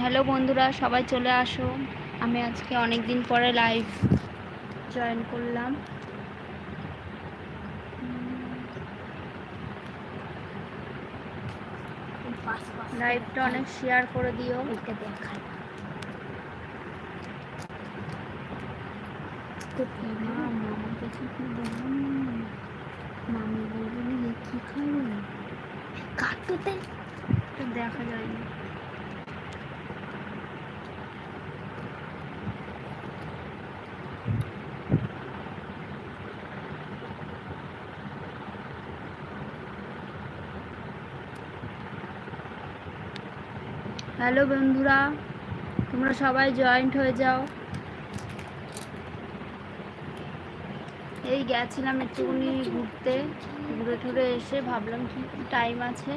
Hello বন্ধুরা সবাই চলে আসো। আমি আজকে অনেক দিন পরে লাইভ জয়েন করলাম। লাইভটা অনেক শেয়ার করে দিও। এটা দেখাই। তো মামার কাছে কি মামি বলবেন কি খাবে কাটতে দেখা যায়নি। হ্যালো বন্ধুরা, তোমরা সবাই জয়েন্ট হয়ে যাও। এই গেছিলাম একটুখানি ঘুরতে, ঘুরে টুরে এসে ভাবলাম কি টাইম আছে।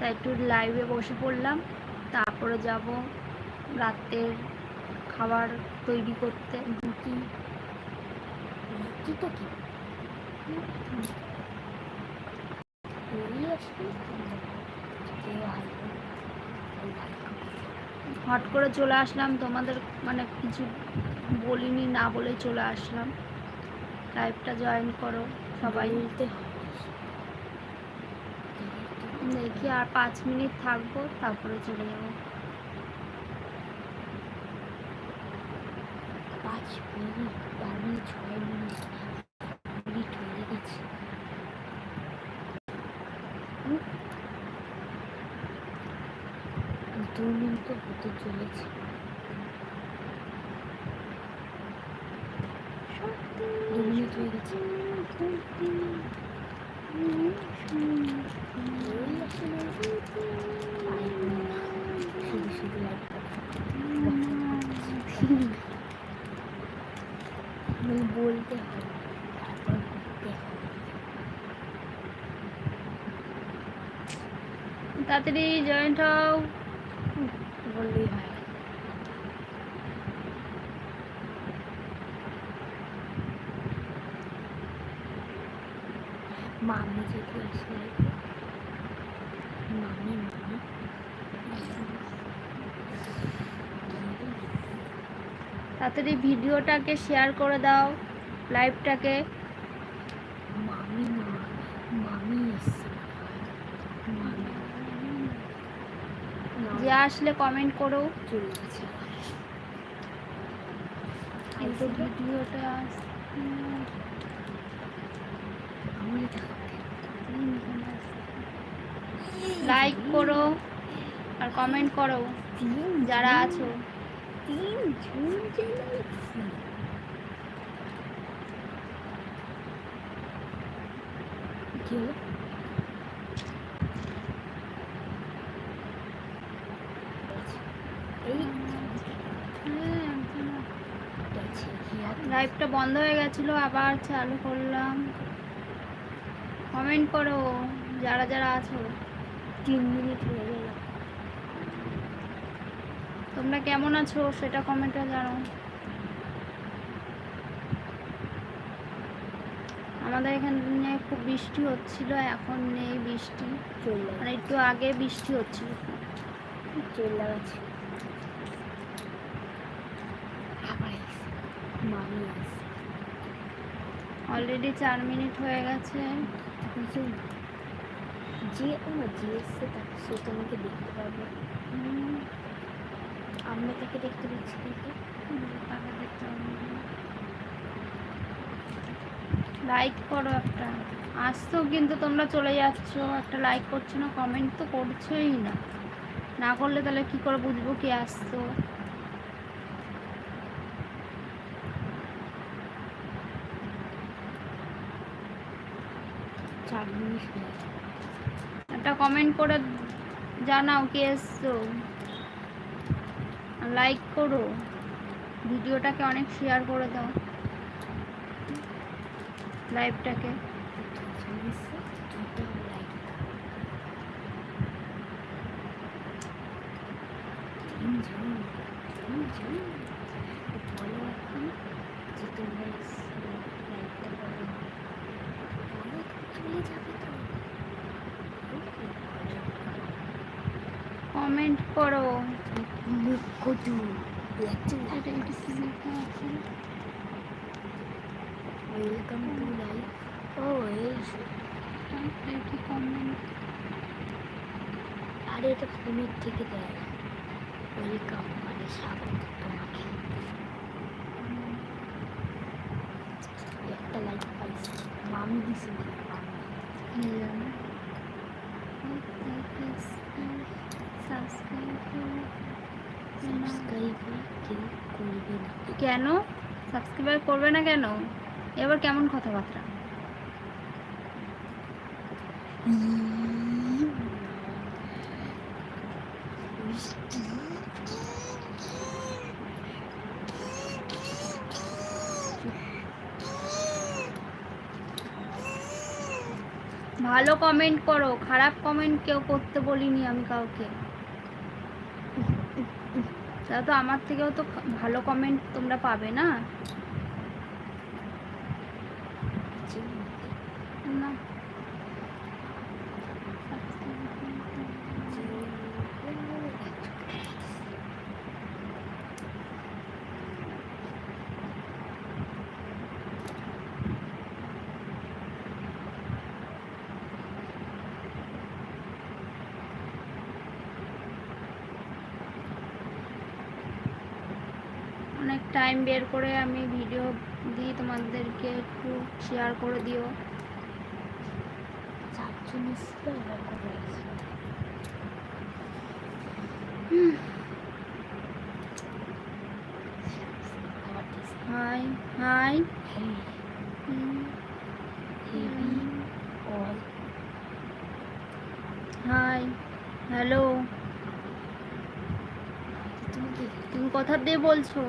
তাই একটু লাইভে বসে পড়লাম। তারপরে যাব রাতের খাবার তৈরি করতে রুটি। রুটিটা কি? হট করে চলে আসলাম। তোমাদের মানে কিছু বলিনি না বলে চলে আসলাম। লাইভটা জয়েন করো সবাই। হবে দেখি আর পাঁচ মিনিট থাকব তারপরে চলে যাব। পাঁচ মিনিট চার মিনিট ছয় মিনিট মিনিট হয়ে গেছে। হুম। দু মিনিট তো হতে চলেছে। দু মিনিট হয়ে গেছে ওই আসলে পারব না। শুধু শুধু লাইট আমি বলতে তাড়াতাড়ি জয়েন্ট হও। বললেই হয় মামি যদি আসে মামি মামি তাড়াতাড়ি ভিডিওটাকে শেয়ার করে দাও লাইভটাকে মামি মামি যে আসলে কমেন্ট করো। কিন্তু ভিডিওটা। লাইক করো আর কমেন্ট করো। যারা আছো। তিন জন হিয়াত লাইভটা বন্ধ হয়ে গেছিল আবার চালু করলাম। কমেন্ট করো যারা যারা আছো। তিন মিনিট হয়ে গেল। তোমরা কেমন আছো সেটা কমেন্টে জানো আমাদের এখানে খুব বৃষ্টি হচ্ছিল এখন নেই বৃষ্টি। মানে একটু আগে বৃষ্টি হচ্ছিল। অলরেডি চার মিনিট হয়ে গেছে। যে আমার যে এসছে তাকে সে তোমাকে দেখতে হুম, আমরা তাকে দেখতে পাচ্ছি তাকে দেখতে লাইক করো একটা। আসতো কিন্তু তোমরা চলে যাচ্ছ, একটা লাইক করছ না কমেন্ট তো করছোই না। না করলে তাহলে কি করে বুঝব কি আসতো? একটা কমেন্ট করে জানাও কে এসছো। লাইক করো। ভিডিওটাকে অনেক শেয়ার করে দাও। লাইভটাকে। কমেন্ট করো। আছে। ওয়েলকাম টু লাইফ ও এই আরে এটা ফোনের থেকে দেয় ওয়েলকাম মানে স্বাগত তোমাকে একটা লাইক পাইছি মামি দিছি মামি সাবস্ক্রাইব কেন? সাবস্ক্রাইব করবে না কেন? এবার কেমন কথাবার্তা? ভালো কমেন্ট করো, খারাপ কমেন্ট কেউ করতে বলিনি আমি কাউকে। তা তো আমার থেকেও তো ভালো কমেন্ট তোমরা পাবে না অনেক টাইম বের করে আমি ভিডিও দিই, তোমাদেরকে একটু শেয়ার করে দিও। হাই হাই হাই হ্যালো তুমি কথা দিয়ে বলছো?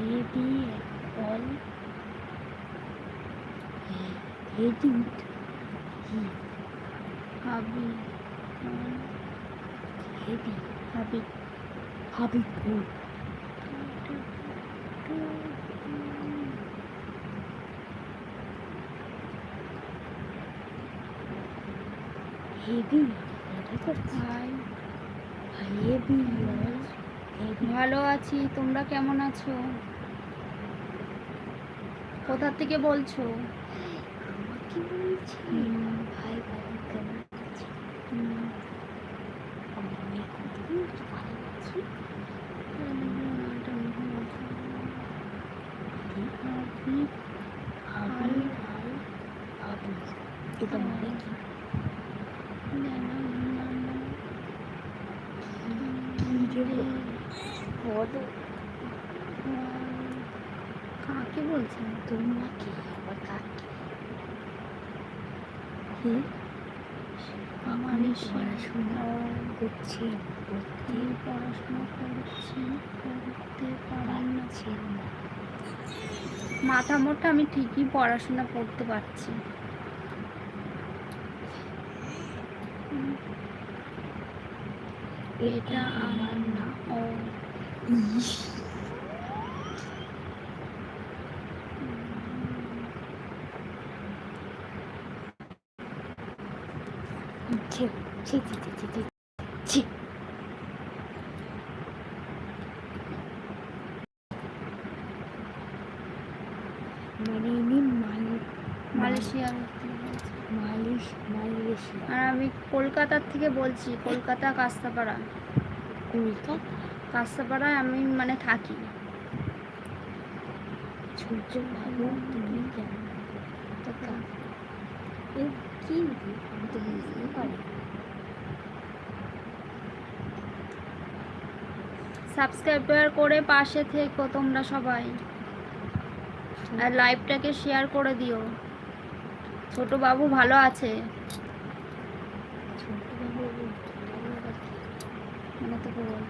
Heavy all heavy hubby heavy hubby hubby full heavy ভালো আছি তোমরা কেমন আছো কোথা থেকে বলছো আমাকে বলছি হুম, ভাই ভাই কেমন আছি হুম, আমি কতদিন ভালো আছি হাবি, হাবি থেকে বলছো? এটা মানে কি? বলছেন তোমাকে আবার কাকে কি আমার আমি পড়াশোনা করছি করতে পড়াশোনা করছি করতে পারছি না মাথা মোটা আমি ঠিকই পড়াশোনা করতে পারছি এটা আমার না। ও। আমি কলকাতার থেকে বলছি কলকাতা কাস্তাপাড়া কলকাতা কাস্তাপাড়ায় আমি মানে থাকি সূর্য কি আমি তো বুঝতে পারি সাবস্ক্রাইব করে পাশে থেকো তোমরা সবাই। আর লাইভটাকে শেয়ার করে দিও। ছোট বাবু ভালো আছে ছোট বাবু ছোট বাবু আবার কি? মানে তোকে বল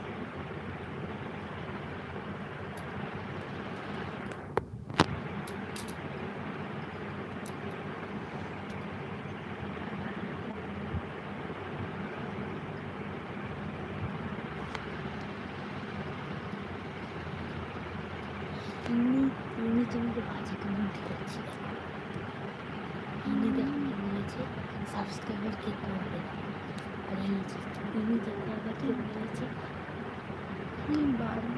ইনি ইনি তোমাকে বাজে কমেন্ট করছি দেখো ইনি দেখো কি বলেছে সাবস্ক্রাইবার কি করবে আর এই যে তুমি দেখো আবার কি বলেছে কি বাবা।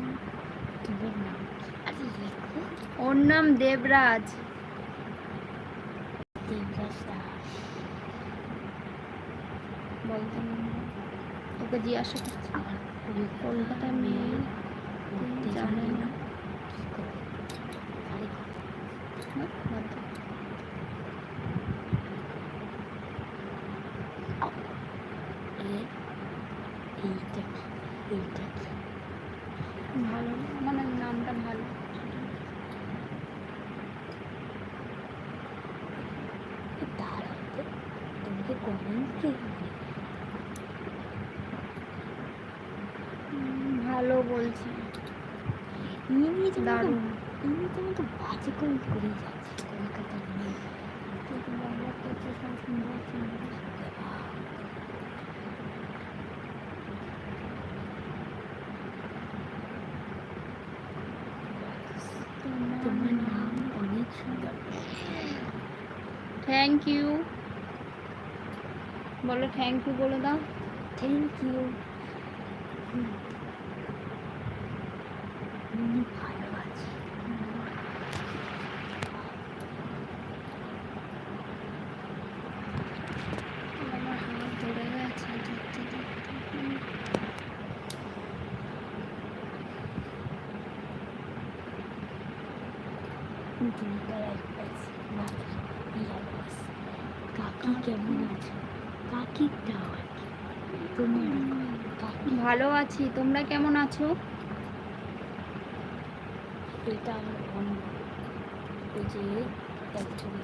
তোমার নাম কি আরে লেখো ওর নাম দেবরাজ। ওকে জিজ্ঞাসা করছি আমার কলকাতার মেয়ে পড়তে জানে জানে না না কি করে আরে না, বাদ দাও। এ এইটা কি এইটা কি ভালো মানে নামটা ভালো দাঁড়াতে তোমাকে কমেন্ট কে উম, ভালো বলছে ইনি তো দারুণ। ইনি তো মতো বাজে করে করেই যাচ্ছে কলকাতা নিয়ে তোমার নাম অনেক সুন্দর। থ্যাংক ইউ বলো থ্যাংক ইউ বলে দাও। থ্যাংক ইউ উনি ভালো আছে আমার হাত ধরে গেছে ধরতে ধরতে দুইটা অ্যাডভাইস নাকি এই অ্যাডভাইস কাকি কেমন আছো তোমার ভালো আছি তোমরা কেমন আছো? এটা আমার ওই যে একজন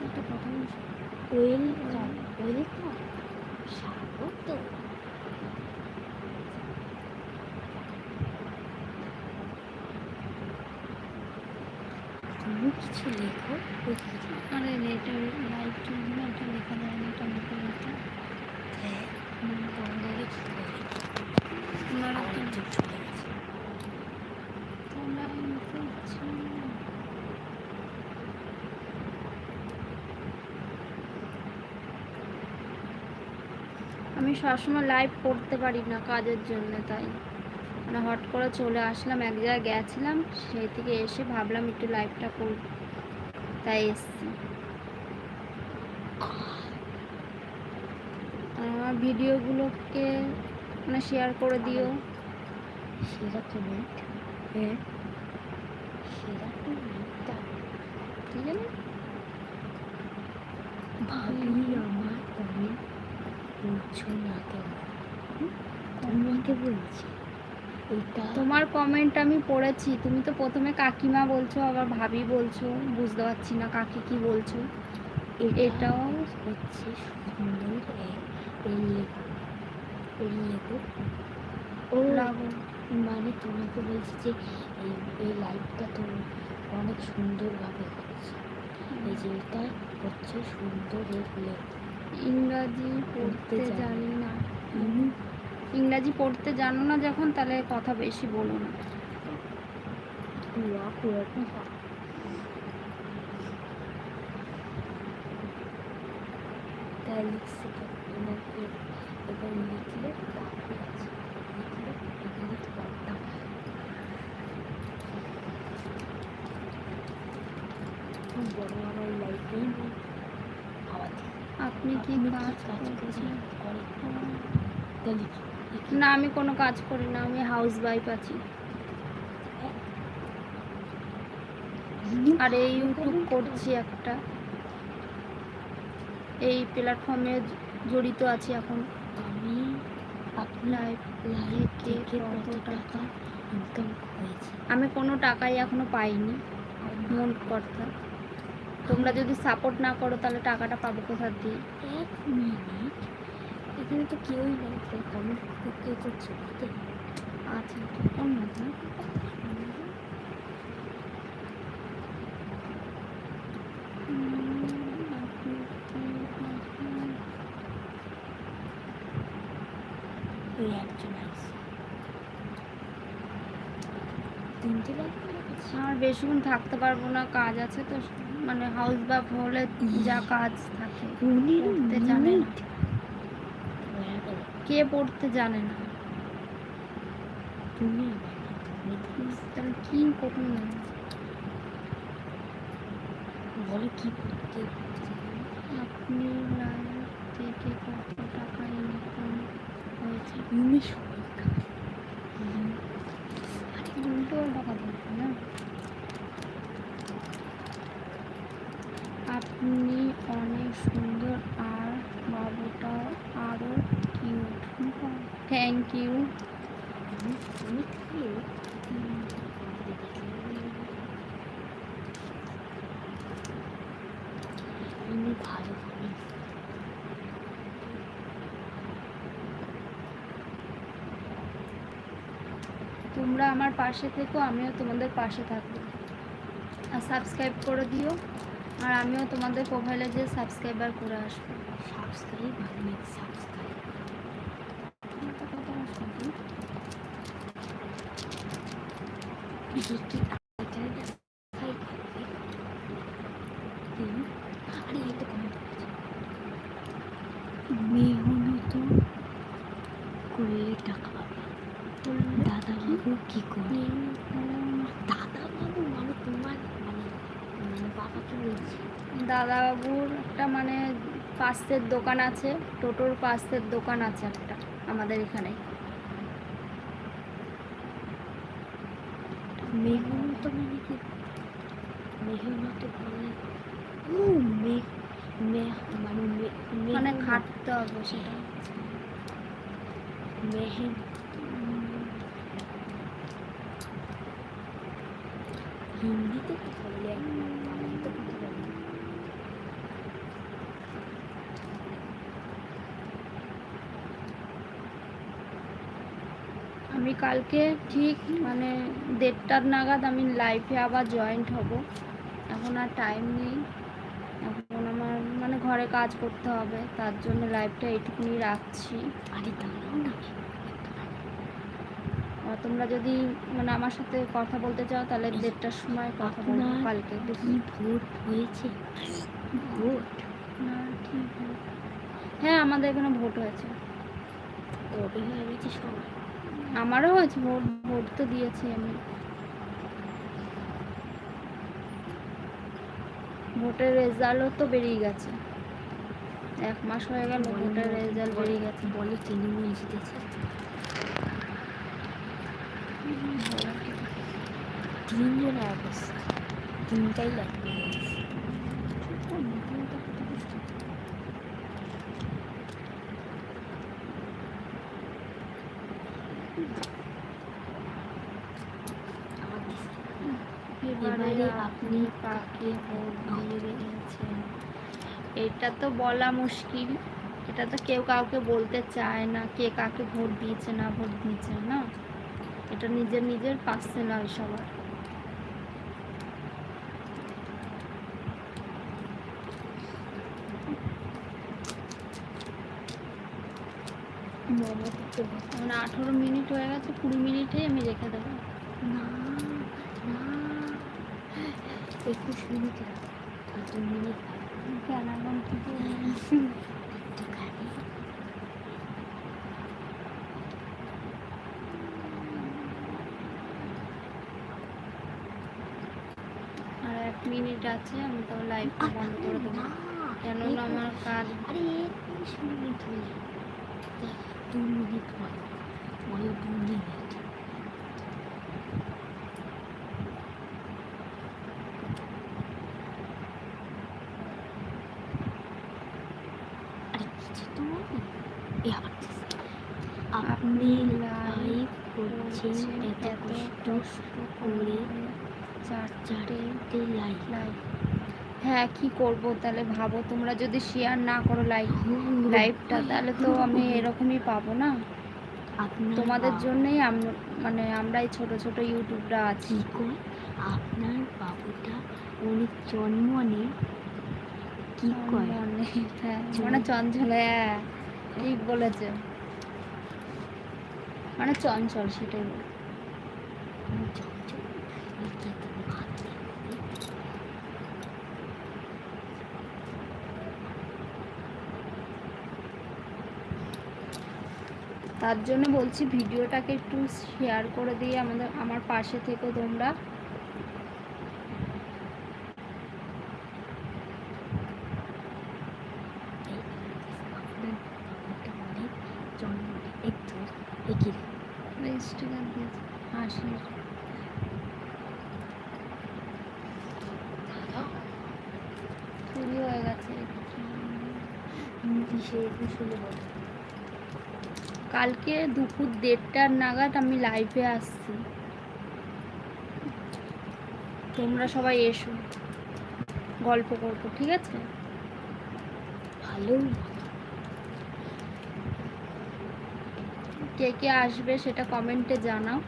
একটা কথা বলছি। ওয়েলকাম ওয়েলকাম স্বাগত তুমি কিছু লেখো। আরে এটা লাইভ চলবে না এটা লেখা যায় না এটা লিখে। লেখা হ্যাঁ ওনারা চলে গেছে। আমি সবসময় লাইভ করতে পারি না কাজের জন্য তাই। মানে হট করে চলে আসলাম এক জায়গায় গেছিলাম সেই থেকে এসে ভাবলাম একটু লাইভটা করব। তাই এসছি। আমার ভিডিওগুলোকে মানে শেয়ার করে দিও। সেরা আমার কমেন্ট করছ না কেন? তোমাকে বলছি। তোমার কমেন্ট আমি পড়েছি। তুমি তো প্রথমে কাকিমা বলছো আবার ভাবি বলছো। বুঝতে পারছি না কাকি কি বলছো। এটাও হচ্ছে সুন্দর লেবু। ও মানে তোমাকে বলছি যে এই এই লাইফটা তো অনেক সুন্দরভাবে হচ্ছে। এই যে এটা হচ্ছে সুন্দর লেবু। ইংরাজি পড়তে জানি। না। ইংরাজি পড়তে জানো না যখন তাহলে কথা বেশি বলো না। তাই লিখছি লিখলে আপনি কি কাজ করছেন? না আমি কোনো কাজ করি না আমি হাউস ওয়াইফ আছি। আর এই ইউটিউব করছি একটা। এই প্ল্যাটফর্মে জড়িত আছি এখন। আমি আপনার থেকে কত টাকা টাকা ইনকাম হয়েছে আমি কোনো টাকাই এখনও পাইনি মন কথা তোমরা যদি সাপোর্ট না করো তাহলে টাকাটা পাবো কোথা দিয়ে? এক মিনিট এখানে তো কেউই নেই তাই কমেন্ট কে করছে আচ্ছা আর বেশিক্ষণ থাকতে পারব না কাজ আছে তো মানে হাউস ওয়াইফ হলে যা কাজ থাকে জানে গেল কে পড়তে জানে না। তুমি? তাহলে কি না। বলো কি পড়তে পড়তে আপনি লাইভ থেকে কত টাকা ইনকাম হয়েছে? ইংলিশ উল্টো টাকা ধরবে না। আপনি অনেক সুন্দর আর বাবুটা আরও থ্যাংক ইউ তোমরা আমার পাশে থেকো, আমিও তোমাদের পাশে থাকব। আর সাবস্ক্রাইব করে দিও, আর আমিও তোমাদের প্রোফাইলে যে সাবস্ক্রাইবার করে আসব। সাবস্ক্রাইব মানে সাবস্ক্রাইব করলে টাকা দাদা বাবু করে তোমার দাদাবাবুর একটা মানে পাশের দোকান আছে, টোটোর পাশের দোকান আছে একটা আমাদের এখানে। মেহনত মানে কি মেহনত মানে ও মে মে মানে মানে খাটতে হবে সেটা। মেহেন হিন্দিতে কথা বলে বাংলাতে কথা বলে আমি কালকে ঠিক মানে দেড়টার নাগাদ আমি লাইফে আবার জয়েন্ট হব। এখন আর টাইম নেই। এখন আমার মানে ঘরে কাজ করতে হবে তার জন্য লাইফটা এইটুকুনি রাখছি। আরে তোমরা যদি মানে আমার সাথে কথা বলতে চাও তাহলে দেড়টার সময় কথা বলব কালকে ভোট হয়েছে? ভোট না, ঠিক হ্যাঁ আমাদের এখানে ভোট হয়েছে। হয়ে গেছে সবার। আমারও হয়েছে ভোট ভোট তো দিয়েছি আমি। ভোটের রেজাল্টও তো বেরিয়ে গেছে। এক মাস হয়ে গেল ভোটের রেজাল্ট বেরিয়ে গেছে। বলে তৃণমূল জিতেছে। তিনজন অবস্থা। তিনটাই লাগবে এবারে এবারে আপনি কাকে ভোট দিয়ে দিয়েছেন এটা তো বলা মুশকিল। এটা তো কেউ কাউকে বলতে চায় না, কে কাকে ভোট দিয়েছে, না ভোট দিয়েছে, না? এটা নিজের নিজের পার্সোনাল সবার। আঠেরো মিনিট হয়ে গেছে, কুড়ি মিনিটেই আমি রেখে দেবো না না একুশ মিনিট রাখ মিনিট খাবি আর এক মিনিট আছে আমি তো লাইভটা বন্ধ করে দেবো। কেননা আমার কাজ আরে একুশ মিনিট হয়ে দু মিনিট বলো দু মিনিট আরে কিছু তো বলো এ আবার দিছে। আপনি লাইভ করছেন এত কষ্ট করে চারটে লাইভ লাইভ হ্যাঁ কি করব তাহলে ভাবো তোমরা যদি শেয়ার না করো লাইভ লাইভটা তাহলে তো আমি এরকমই পাবো না? তোমাদের জন্যই মানে আমরাই ছোট ছোট ইউটিউবরা আছি। আপনার বাবুটা অনেক জন্ম নেই কি মনে হ্যাঁ মানে চঞ্চল হ্যাঁ ঠিক বলেছে। মানে চঞ্চল সেটাই তার জন্য বলছি, ভিডিওটাকে একটু শেয়ার করে দিয়ে আমাদের আমার পাশে থেকে তোমরা। কালকে দুপুর দেড়টার নাগাদ আমি লাইভে আসছি। তোমরা সবাই এসো গল্প করব ঠিক আছে? ভালো কে কে আসবে সেটা কমেন্টে জানাও।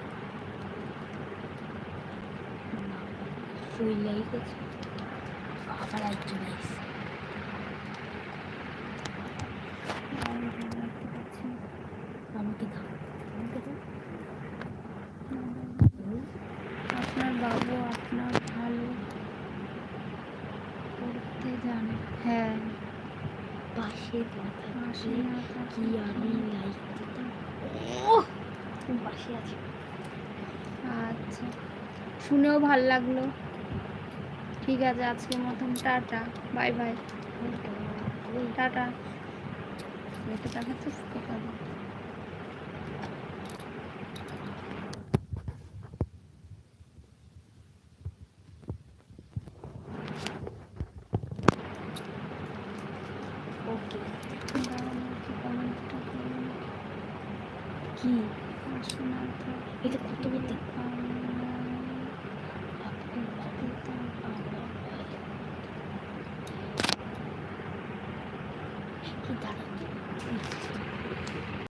আবার একজন আইসে আমাকে দাও আমাকে দাও হুম, আপনার বাবু আপনার ভালো করতে জানে হ্যাঁ পাশে না পাশে কি আমি লাইক দিতাম তুমি পাশে আছে। আচ্ছা শুনেও ভালো লাগল। ঠিক আছে আজকের মতন টাটা বাই বাই। টাটা। দেখাচ্ছিস তো